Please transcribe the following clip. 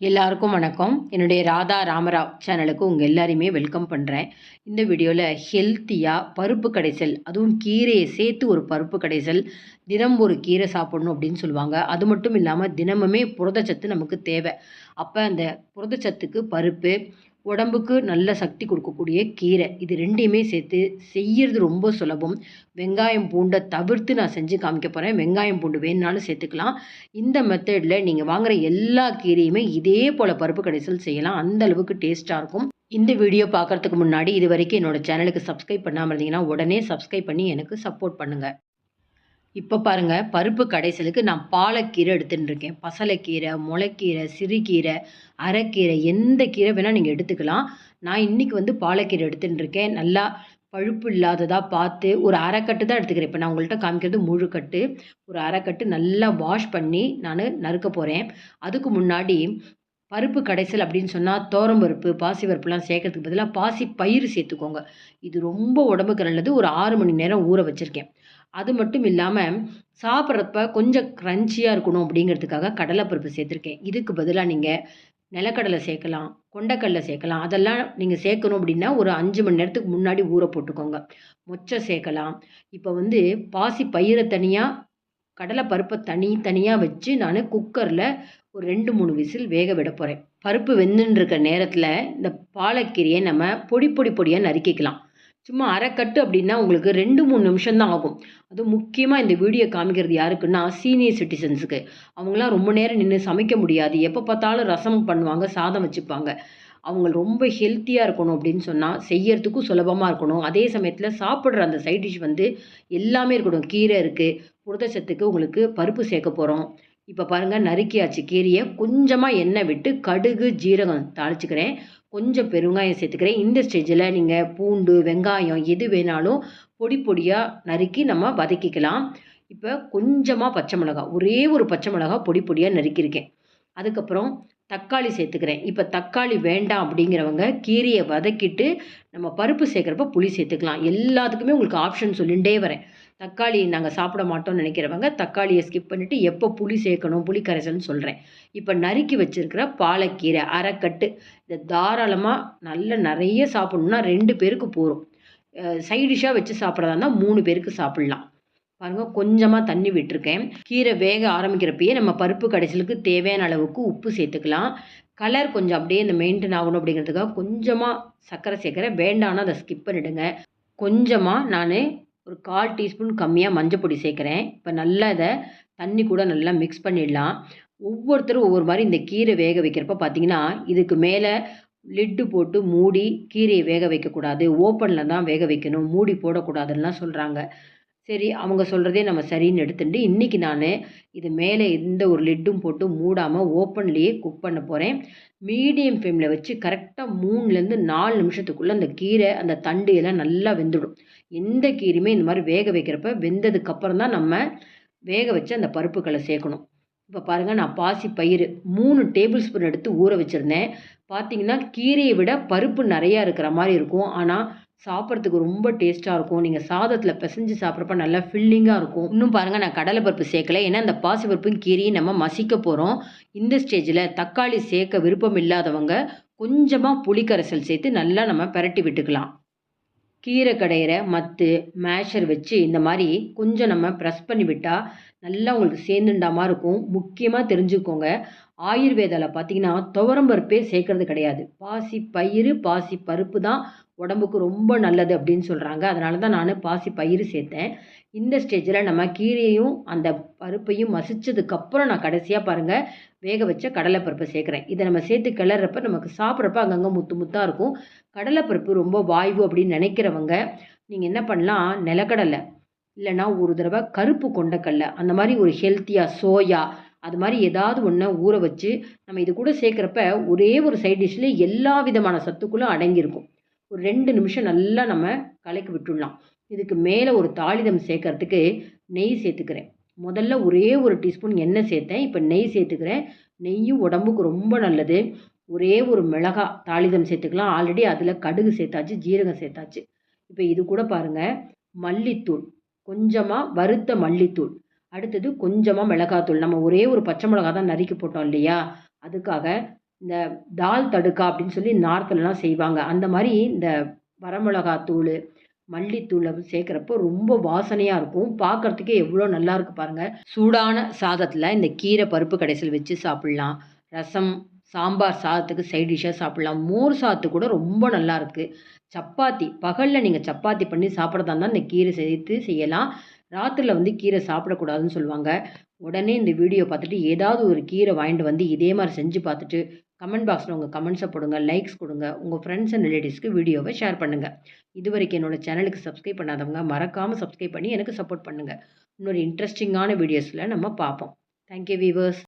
எல்லாருக்கும் வணக்கம். என்னுடைய ராதா ராமராவ் சேனலுக்கு உங்கள் எல்லாரையுமே வெல்கம் பண்ணுறேன் இந்த வீடியோவில் ஹெல்த்தியாக பருப்பு கடைசல் அதுவும் கீரையை சேர்த்து ஒரு பருப்பு கடைசல் தினம் ஒரு கீரை சாப்பிடணும் அப்படின்னு சொல்லுவாங்க. அது மட்டும் இல்லாமல் தினமுமே புரதச்சத்து நமக்கு தேவை. அப்போ அந்த புரதச்சத்துக்கு பருப்பு உடம்புக்கு நல்ல சக்தி கொடுக்கக்கூடிய கீரை. இது ரெண்டையுமே சேர்த்து செய்யறது ரொம்ப சுலபம். வெங்காயம் பூண்டை தவிர்த்து நான் செஞ்சு காமிக்க போகிறேன் வெங்காயம் பூண்டு வேணுனாலும் சேர்த்துக்கலாம். இந்த மெத்தடில் நீங்கள் வாங்குகிற எல்லா கீரையுமே இதே போல் பருப்பு கடைசல் செய்யலாம். அந்த அளவுக்கு டேஸ்ட்டாக இருக்கும். இந்த வீடியோ பார்க்குறதுக்கு முன்னாடி இது வரைக்கும் என்னோடய சேனலுக்கு சப்ஸ்கிரைப் பண்ணாமல் இருந்தீங்கன்னா உடனே சப்ஸ்கிரைப் பண்ணி எனக்கு சப்போர்ட் பண்ணுங்கள் இப்போ பாருங்கள் பருப்பு கடைசலுக்கு நான் பாலக்கீரை எடுத்துகிட்டு இருக்கேன் பசலைக்கீரை முளைக்கீரை சிறுகீரை அரைக்கீரை எந்த கீரை வேணால் நீங்கள் எடுத்துக்கலாம். நான் இன்றைக்கி வந்து பாலக்கீரை எடுத்துகிட்டு இருக்கேன் நல்லா பழுப்பு இல்லாததாக பார்த்து ஒரு அரைக்கட்டு தான் எடுத்துக்கிறேன். இப்போ நான் உங்கள்கிட்ட காமிக்கிறது முழுக்கட்டு ஒரு அரைக்கட்டு நல்லா வாஷ் பண்ணி நான் நறுக்க போகிறேன் அதுக்கு முன்னாடி பருப்பு கடைசல் அப்படின்னு சொன்னால் தோரம்பருப்பு பாசி பருப்புலாம் சேர்க்கறதுக்கு பதிலாக பாசி பயிர் சேர்த்துக்கோங்க. இது ரொம்ப உடம்புக்கு நல்லது. ஒரு ஆறு மணி நேரம் ஊற வச்சுருக்கேன். அது மட்டும் இல்லாமல் சாப்பிட்றப்ப கொஞ்சம் க்ரன்ச்சியாக இருக்கணும் அப்படிங்கிறதுக்காக கடலைப்பருப்பு சேர்த்துருக்கேன். இதுக்கு பதிலாக நீங்கள் நிலக்கடலை சேர்க்கலாம் கொண்டக்கடலை சேர்க்கலாம். அதெல்லாம் நீங்கள் சேர்க்கணும் அப்படின்னா ஒரு அஞ்சு மணி நேரத்துக்கு முன்னாடி ஊற போட்டுக்கோங்க. மொச்சை சேர்க்கலாம். இப்போ வந்து பாசி பயிரை தனியாக கடலை பருப்பை தனி தனியாக வச்சு நான் குக்கரில் ஒரு ரெண்டு மூணு விசில் வேக விட போகிறேன் பருப்பு வெந்துன்னு இருக்க நேரத்தில் இந்த பாலக்கீரையை நம்ம பொடி பொடி பொடியாக நறுக்கிக்கலாம். சும்மா அரைக்கட்டு அப்படின்னா உங்களுக்கு ரெண்டு மூணு நிமிஷம் தான் ஆகும். அதுவும் முக்கியமாக இந்த வீடியோ காமிக்கிறது யாருக்குன்னா சீனியர் சிட்டிசன்ஸுக்கு அவங்களாம் ரொம்ப நேரம் நின்று சமைக்க முடியாது. எப்போ பார்த்தாலும் ரசம் பண்ணுவாங்க சாதம் வச்சுப்பாங்க. அவங்க ரொம்ப ஹெல்த்தியாக இருக்கணும் அப்படின்னு சொன்னால் செய்யறதுக்கும் சுலபமாக இருக்கணும். அதே சமயத்தில் சாப்பிட்ற அந்த சைட் டிஷ் வந்து எல்லாமே இருக்கணும் கீரை இருக்குது புரதச்சத்துக்கு உங்களுக்கு பருப்பு சேர்க்க போகிறோம் இப்போ பாருங்கள் நறுக்கியாச்சு. கீரையை கொஞ்சமாக எண்ணெய் விட்டு கடுகு ஜீரகம் தாளிச்சுக்கிறேன். கொஞ்சம் பெருங்காயம் சேர்த்துக்கிறேன். இந்த ஸ்டேஜில் நீங்கள் பூண்டு வெங்காயம் எது வேணாலும் பொடி பொடியாக நறுக்கி நம்ம வதக்கிக்கலாம். இப்போ கொஞ்சமாக பச்சை மிளகா ஒரே ஒரு பச்சை மிளகா பொடி பொடியாக நறுக்கியிருக்கேன். அதுக்கப்புறம் தக்காளி சேர்த்துக்கிறேன். இப்போ தக்காளி வேண்டாம் அப்படிங்கிறவங்க கீரையை வதக்கிட்டு நம்ம பருப்பு சேர்க்குறப்ப புளி சேர்த்துக்கலாம். எல்லாத்துக்குமே உங்களுக்கு ஆப்ஷன் சொல்லிகிட்டே வரேன். தக்காளி நாங்கள் சாப்பிட மாட்டோம்னு நினைக்கிறவங்க தக்காளியை ஸ்கிப் பண்ணிவிட்டு எப்போ புளி சேர்க்கணும் புளி கரைசல்னு சொல்கிறேன் இப்போ நறுக்கி வச்சுருக்கிற பாலக்கீரை அரைக்கட்டு இதை தாராளமாக நல்ல நிறைய சாப்பிட்ணுன்னா ரெண்டு பேருக்கு போகும் சைடிஷாக வச்சு சாப்பிட்றதா இருந்தால் மூணு பேருக்கு சாப்பிட்லாம். பாருங்கள் கொஞ்சமாக தண்ணி விட்டுருக்கேன். கீரை வேக ஆரம்பிக்கிறப்பயே நம்ம பருப்பு கடைசலுக்கு தேவையான அளவுக்கு உப்பு சேர்த்துக்கலாம். கலர் கொஞ்சம் அப்படியே இந்த மெயின்டைன் ஆகணும் அப்படிங்கிறதுக்காக கொஞ்சமாக சர்க்கரை சேர்க்குறேன். வேண்டாம்னா அதை ஸ்கிப் பண்ணிவிடுங்க கொஞ்சமாக நான் ஒரு கால் டீஸ்பூன் கம்மியாக மஞ்சள் பொடி சேர்க்குறேன். இப்போ நல்லா இதை தண்ணி கூட நல்லா மிக்ஸ் பண்ணிடலாம். ஒவ்வொருத்தரும் ஒவ்வொரு மாதிரி இந்த கீரை வேக வைக்கிறப்ப பார்த்தீங்கன்னா இதுக்கு மேலே லிட்டு போட்டு மூடி கீரையை வேக வைக்கக்கூடாது. ஓப்பனில் தான் வேக வைக்கணும். மூடி போடக்கூடாதுன்னெலாம் சொல்கிறாங்க சரி அவங்க சொல்கிறதே நம்ம சரின்னு எடுத்துட்டு இன்றைக்கி நான் இது மேலே எந்த ஒரு லிட்டும் போட்டு மூடாமல் ஓப்பன்லேயே குக் பண்ண போகிறேன் மீடியம் ஃப்ளேமில் வச்சு கரெக்டாக மூணுலேருந்து நாலு நிமிஷத்துக்குள்ளே அந்த கீரை அந்த தண்டு எல்லாம் நல்லா வெந்துடும். எந்த கீரையுமே இந்த மாதிரி வேக வைக்கிறப்ப வெந்ததுக்கப்புறம் தான் நம்ம வேக வச்சு அந்த பருப்புகளை சேர்க்கணும். இப்போ பாருங்கள் நான் பாசி பயிர் மூணு டேபிள் ஸ்பூன் எடுத்து ஊற வச்சுருந்தேன். பார்த்தீங்கன்னா கீரையை விட பருப்பு நிறையா இருக்கிற மாதிரி இருக்கும். ஆனால் சாப்பிட்றதுக்கு ரொம்ப டேஸ்ட்டாக இருக்கும். நீங்கள் சாதத்தில் பிசைஞ்சு சாப்பிட்றப்ப நல்லா ஃபில்லிங்காக இருக்கும். இன்னும் பாருங்கள் நான் கடலை பருப்பு சேர்க்கல. ஏன்னா அந்த பாசிப்பருப்பும் பருப்பும் நம்ம மசிக்க போகிறோம் இந்த ஸ்டேஜில் தக்காளி சேர்க்க விருப்பம் இல்லாதவங்க கொஞ்சமாக புளிக்கரைசல் சேர்த்து நல்லா நம்ம பரட்டி விட்டுக்கலாம். கீரை கடையிற மத்து மேஷர் வச்சு இந்த மாதிரி கொஞ்சம் நம்ம ப்ரெஸ் பண்ணி விட்டால் நல்லா உங்களுக்கு சேர்ந்துண்டாமல் இருக்கும். முக்கியமாக தெரிஞ்சுக்கோங்க. ஆயுர்வேதாவில் பார்த்தீங்கன்னா துவரம்பருப்பே சேர்க்கறது கிடையாது. பாசி பயிறு பாசி பருப்பு தான் உடம்புக்கு ரொம்ப நல்லது அப்படின்னு சொல்கிறாங்க அதனால தான் நான் பாசி பயிறு சேர்த்தேன். இந்த ஸ்டேஜில் நம்ம கீரையும் அந்த பருப்பையும் மசித்ததுக்கப்புறம் நான் கடைசியாக பாருங்கள் வேக வச்ச கடலைப்பருப்பை சேர்க்குறேன். இதை நம்ம சேர்த்து கிளறப்ப நமக்கு சாப்பிட்றப்ப அங்கங்கே முத்து முத்தாக இருக்கும். கடலைப்பருப்பு ரொம்ப வாய்வு அப்படின்னு நினைக்கிறவங்க நீங்கள் என்ன பண்ணலாம்? நிலக்கடலை இல்லைன்னா ஒரு தடவை கருப்பு கொண்டக்கடலை அந்த மாதிரி ஒரு ஹெல்த்தியாக சோயா அது மாதிரி ஏதாவது ஒன்றை ஊற வச்சு நம்ம இது கூட சேர்க்குறப்ப ஒரே ஒரு சைட் டிஷ்ஷில் எல்லா விதமான சத்துக்களும் அடங்கியிருக்கும். ஒரு ரெண்டு நிமிஷம் நல்லா நம்ம கலக்கி விட்டுடலாம். இதுக்கு மேலே ஒரு தாளிதம் சேர்க்கறதுக்கு நெய் சேர்த்துக்கிறேன். முதல்ல ஒரே ஒரு டீஸ்பூன் எண்ணெய் சேர்த்தேன். இப்போ நெய் சேர்த்துக்கிறேன். நெய்யும் உடம்புக்கு ரொம்ப நல்லது. ஒரே ஒரு மிளகா தாளிதம் சேர்த்துக்கலாம். ஆல்ரெடி அதில் கடுகு சேர்த்தாச்சு ஜீரகம் சேர்த்தாச்சு. இப்போ இது கூட பாருங்கள் மல்லித்தூள். கொஞ்சமாக வறுத்த மல்லித்தூள். அடுத்தது கொஞ்சமாக மிளகாத்தூள். நம்ம ஒரே ஒரு பச்சை மிளகா தான் நறுக்கி போட்டோம் இல்லையா? அதுக்காக இந்த தால் தடுக்கா அப்படின்னு சொல்லி நார்த்துலலாம் செய்வாங்க. அந்த மாதிரி இந்த வரமிளகாத்தூள் மல்லித்தூளை சேர்க்குறப்போ ரொம்ப வாசனையாக இருக்கும். பார்க்குறதுக்கே எவ்வளோ நல்லா இருக்கு பாருங்கள் சூடான சாதத்தில் இந்த கீரை பருப்பு கடைசல் வச்சு சாப்பிட்லாம். ரசம் சாம்பார் சாதத்துக்கு சைட் டிஷ்ஷாக சாப்பிட்லாம். மோர் சாதத்து கூட ரொம்ப நல்லா இருக்குது சப்பாத்தி பகலில் நீங்கள் சப்பாத்தி பண்ணி சாப்பிட்றதா இருந்தால் இந்த கீரை சேர்த்து செய்யலாம். ராத்திரியில் வந்து கீரை சாப்பிடக்கூடாதுன்னு சொல்லுவாங்க. உடனே இந்த வீடியோ பார்த்துட்டு ஏதாவது ஒரு கீரை வாங்கிட்டு வந்து இதே மாதிரி செஞ்சு பார்த்துட்டு கமெண்ட் பாக்ஸில் உங்கள் கமெண்ட்ஸை போடுங்க லைக்ஸ் கொடுங்க உங்கள் ஃப்ரெண்ட்ஸ் அண்ட் ரிலேட்டிவ்ஸ்க்கு வீடியோவை ஷேர் பண்ணுங்கள் இது வரைக்கும் என்னோட சேனலுக்கு சப்ஸ்கிரைப் பண்ணாதவங்க மறக்காமல் சப்ஸ்கிரைப் பண்ணி எனக்கு சப்போர்ட் பண்ணுங்கள் இன்னொரு இன்ட்ரெஸ்டிங்கான வீடியோஸில் நம்ம பார்ப்போம். Thank you viewers